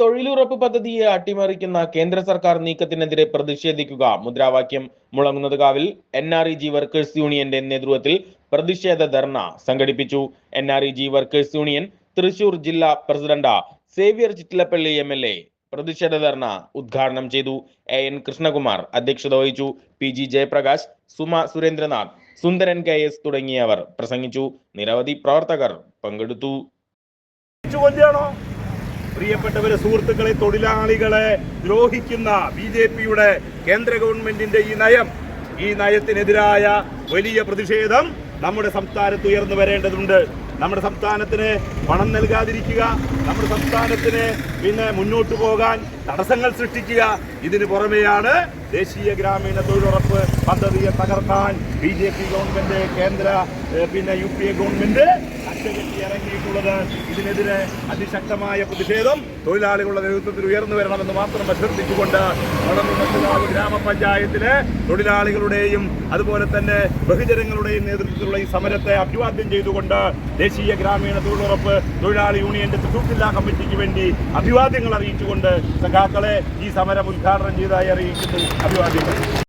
തൊഴിലുറപ്പ് പദ്ധതിയെ അട്ടിമറിക്കുന്ന കേന്ദ്ര സർക്കാർ നീക്കത്തിനെതിരെ പ്രതിഷേധിക്കുക. മുദ്രാവാക്യം മുളങ്ങുന്നത് കാവിൽ N R E G workers യൂണിയന്റെ നേതൃത്വത്തിൽ പ്രതിഷേധ ധർണ സംഘടിപ്പിച്ചു. N R E G workers union Thrissur ജില്ലാ president Xavier Chittilappally M L A പ്രതിഷേധ ധർണ ഉദ്ഘാടനം ചെയ്തു. എ എൻ കൃഷ്ണകുമാർ അധ്യക്ഷത വഹിച്ചു. P G Jayaprakash Suma Surendranath Sundaran K S തുടങ്ങിയവർ പ്രസംഗിച്ചു. നിരവധി പ്രവർത്തകർ പങ്കെടുത്തു. പ്രിയപ്പെട്ടവരെ സുഹൃത്തുക്കളെ തൊഴിലാളികളെ ദ്രോഹിക്കുന്ന ബി ജെ പിയുടെ കേന്ദ്ര ഗവൺമെന്റിന്റെ ഈ നയം ഈ നയത്തിനെതിരായ വലിയ പ്രതിഷേധം നമ്മുടെ സംസ്ഥാനത്ത് ഉയർന്നു വരേണ്ടതുണ്ട്. നമ്മുടെ സംസ്ഥാനത്തിന് പണം നൽകാതിരിക്കുക നമ്മുടെ സംസ്ഥാനത്തിന് പിന്നെ മുന്നോട്ട് പോകാൻ തടസ്സങ്ങൾ സൃഷ്ടിക്കുക ഇതിന് പുറമെയാണ് ദേശീയ ഗ്രാമീണ തൊഴിലുറപ്പ് പദ്ധതിയെ തകർക്കാൻ ബി ജെ പി ഗവൺമെന്റ് കേന്ദ്ര പിന്നെ യു പി എ ഗവൺമെന്റ് കച്ചകെട്ടി ഇറങ്ങിയിട്ടുള്ളത്. ഇതിനെതിരെ അതിശക്തമായ പ്രതിഷേധം തൊഴിലാളികളുടെ നേതൃത്വത്തിൽ ഉയർന്നു വരണമെന്ന് മാത്രം അഭ്യർത്ഥിച്ചുകൊണ്ട് വളർന്നു ഗ്രാമപഞ്ചായത്തിലെ തൊഴിലാളികളുടെയും അതുപോലെ തന്നെ ബഹുജനങ്ങളുടെയും നേതൃത്വത്തിലുള്ള ഈ സമരത്തെ അഭിവാദ്യം ചെയ്തുകൊണ്ട് ദേശീയ ഗ്രാമീണ തൊഴിലുറപ്പ് തൊഴിലാളി യൂണിയന്റെ തൃശൂർ ജില്ലാ കമ്മിറ്റിക്ക് വേണ്ടി അഭിവാദ്യങ്ങൾ അറിയിച്ചുകൊണ്ട് സഖാക്കളെ ഈ സമരം ഉദ്ഘാടനം ചെയ്തതായി അറിയിക്കുന്നു. അഭിവാദ്യങ്ങൾ.